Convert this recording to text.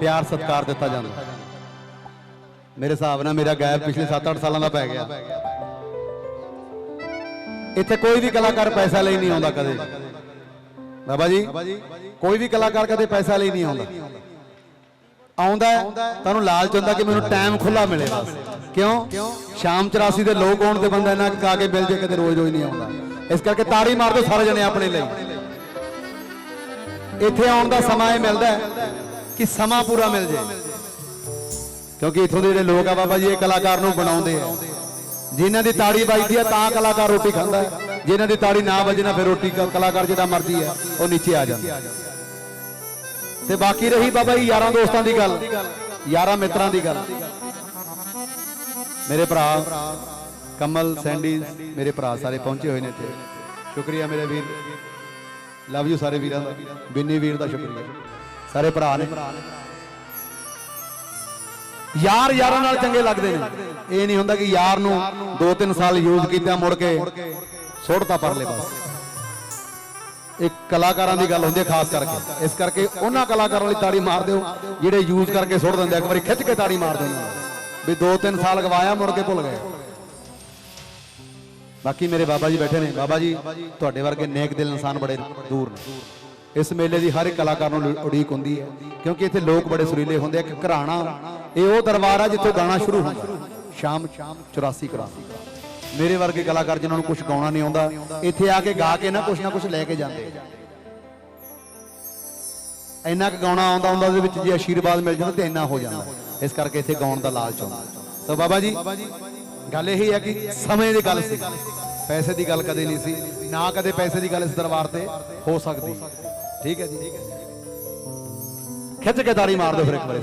ਪਿਆਰ ਸਤਿਕਾਰ ਦਿੱਤਾ ਜਾਂਦਾ। ਮੇਰੇ ਹਿਸਾਬ ਨਾਲ ਮੇਰਾ ਗੈਪ ਪਿਛਲੇ 7-8 ਸਾਲਾਂ ਦਾ ਪੈ ਗਿਆ। ਇੱਥੇ ਕੋਈ ਵੀ ਕਲਾਕਾਰ ਪੈਸਾ ਲਈ ਨਹੀਂ ਆਉਂਦਾ ਕਦੇ। ਬਾਬਾ ਜੀ, ਕੋਈ ਵੀ ਕਲਾਕਾਰ ਕਦੇ ਪੈਸਾ ਲਈ ਨਹੀਂ ਆਉਂਦਾ। ਆਉਂਦਾ ਤੁਹਾਨੂੰ ਲਾਲਚ ਹੁੰਦਾ ਕਿ ਮੈਨੂੰ ਟਾਈਮ ਖੁੱਲਾ ਮਿਲੇ ਬਸ। ਕਿਉਂ? ਸ਼ਾਮ 84 ਦੇ ਲੋਕ ਆਉਣ ਤੇ ਬੰਦਾ ਇਹਨਾਂ ਕਾ ਕੇ ਮਿਲ ਜੇ ਕਦੇ ਰੋਜ਼ ਰੋਜ਼ ਨਹੀਂ ਆਉਂਦਾ। ਇਸ ਕਰਕੇ ਤਾੜੀ ਮਾਰ ਦਿਓ ਸਾਰੇ ਜਣੇ ਆਪਣੇ ਲਈ। ਇੱਥੇ ਆਉਣ ਦਾ ਸਮਾਂ ਇਹ ਮਿਲਦਾ ਕਿ ਸਮਾਂ ਪੂਰਾ ਮਿਲ ਜੇ ਕਿਉਂਕਿ ਇੱਥੋਂ ਦੇ ਜਿਹੜੇ ਲੋਕ ਆ ਬਾਬਾ ਜੀ, ਇਹ ਕਲਾਕਾਰ ਨੂੰ ਬਣਾਉਂਦੇ ਆ। ਜਿਨ੍ਹਾਂ ਦੀ ਤਾੜੀ ਵੱਜਦੀ ਆ, ਤਾਂ ਕਲਾਕਾਰ ਰੋਟੀ ਖਾਂਦਾ ਹੈ। ਜਿਨ੍ਹਾਂ ਦੀ ਤਾੜੀ ਨਾ ਵੱਜੇ ਨਾ ਫਿਰ ਰੋਟੀ ਕਲਾਕਾਰ ਜਿਹਦਾ ਮਰਜ਼ੀ ਆ, ਉਹ ਨੀਚੇ ਆ ਜਾਂਦਾ। ਤੇ ਬਾਕੀ ਰਹੀ ਬਾਬਾ ਜੀ ਯਾਰਾਂ ਦੋਸਤਾਂ ਦੀ ਗੱਲ, ਯਾਰਾਂ ਮਿੱਤਰਾਂ ਦੀ ਗੱਲ। ਮੇਰੇ ਭਰਾ ਕਮਲ ਸੈਂਡੀ, ਮੇਰੇ ਭਰਾ ਸਾਰੇ ਪਹੁੰਚੇ ਹੋਏ ਨੇ ਇੱਥੇ। ਸ਼ੁਕਰੀਆ ਮੇਰੇ ਵੀਰ। ਲਵ ਯੂ ਸਾਰੇ ਵੀਰਾਂ ਦਾ। ਬਿੰਨੀ ਵੀਰ ਦਾ ਸ਼ੁਕਰੀਆ। ਸਾਰੇ ਭਰਾ ਨੇ। ਯਾਰ ਯਾਰਾਂ ਨਾਲ ਚੰਗੇ ਲੱਗਦੇ ਨੇ। ਇਹ ਨਹੀਂ ਹੁੰਦਾ ਕਿ ਯਾਰ ਨੂੰ 2-3 ਸਾਲ ਯੂਜ਼ ਕੀਤਾ, ਮੁੜ ਕੇ ਸੁੱਟਤਾ ਪਰਲੇ ਪਾਸੇ। ਇੱਕ ਕਲਾਕਾਰਾਂ ਦੀ ਗੱਲ ਹੁੰਦੀ ਹੈ ਖਾਸ ਕਰਕੇ। ਇਸ ਕਰਕੇ ਉਹਨਾਂ ਕਲਾਕਾਰਾਂ ਲਈ ਤਾੜੀ ਮਾਰ ਦਿਓ, ਜਿਹੜੇ ਯੂਜ਼ ਕਰਕੇ ਸੁੱਟ ਦਿੰਦੇ ਆ। ਇੱਕ ਵਾਰੀ ਖਿੱਚ ਕੇ ਤਾੜੀ ਮਾਰ ਦਿੰਦੇ ਵੀ 2-3 ਸਾਲ ਗਵਾਇਆ, ਮੁੜ ਕੇ ਭੁੱਲ ਗਏ। ਬਾਕੀ ਮੇਰੇ ਬਾਬਾ ਜੀ ਬੈਠੇ ਨੇ। ਬਾਬਾ ਜੀ, ਤੁਹਾਡੇ ਵਰਗੇ ਨੇਕ ਦਿਲ ਇਨਸਾਨ ਬੜੇ ਦੂਰ ਨੇ। ਇਸ ਮੇਲੇ ਦੀ ਹਰ ਇੱਕ ਕਲਾਕਾਰ ਨੂੰ ਉਡੀਕ ਹੁੰਦੀ ਹੈ। ਕਿਉਂਕਿ ਇੱਥੇ ਲੋਕ ਬੜੇ ਸੁਰੀਲੇ ਹੁੰਦੇ ਆ ਕਿ ਘਰਾਣਾ, ਇਹ ਉਹ ਦਰਬਾਰ ਆ ਜਿੱਥੋਂ ਗਾਣਾ ਸ਼ੁਰੂ ਹੁੰਦਾ। ਸ਼ਾਮ 84 ਕਰਾਸੀ। ਮੇਰੇ ਵਰਗੇ ਕਲਾਕਾਰ ਜਿਨ੍ਹਾਂ ਨੂੰ ਕੁਝ ਗਾਉਣਾ ਨਹੀਂ ਆਉਂਦਾ, ਇੱਥੇ ਆ ਕੇ ਗਾ ਕੇ ਨਾ ਕੁਝ ਨਾ ਕੁਝ ਲੈ ਕੇ ਜਾਂਦੇ। ਇੰਨਾ ਕੁ ਗਾਉਣਾ ਆਉਂਦਾ ਹੁੰਦਾ ਉਹਦੇ ਵਿੱਚ ਜੇ ਆਸ਼ੀਰਵਾਦ ਮਿਲ ਜਾਂਦਾ ਤੇ ਇੰਨਾ ਹੋ ਜਾਂਦਾ। ਇਸ ਕਰਕੇ ਇੱਥੇ ਗਾਉਣ ਦਾ ਲਾਲਚ ਹੁੰਦਾ। ਤਾਂ ਬਾਬਾ ਜੀ, ਗੱਲ ਇਹ ਹੈ ਕਿ ਸਮੇਂ ਦੀ ਗੱਲ ਸੀ। ਪੈਸੇ ਦੀ ਗੱਲ ਕਦੇ ਨਹੀਂ ਸੀ। ਨਾ ਕਦੇ ਪੈਸੇ ਦੀ ਗੱਲ ਇਸ ਦਰਬਾਰ ਤੇ ਹੋ ਸਕਦੀ। ਠੀਕ ਹੈ ਜੀ। ਖਿੱਚ ਕੇ ਤਾੜੀ ਮਾਰ ਦਿਓ ਫਿਰ ਇੱਕ ਵਾਰੀ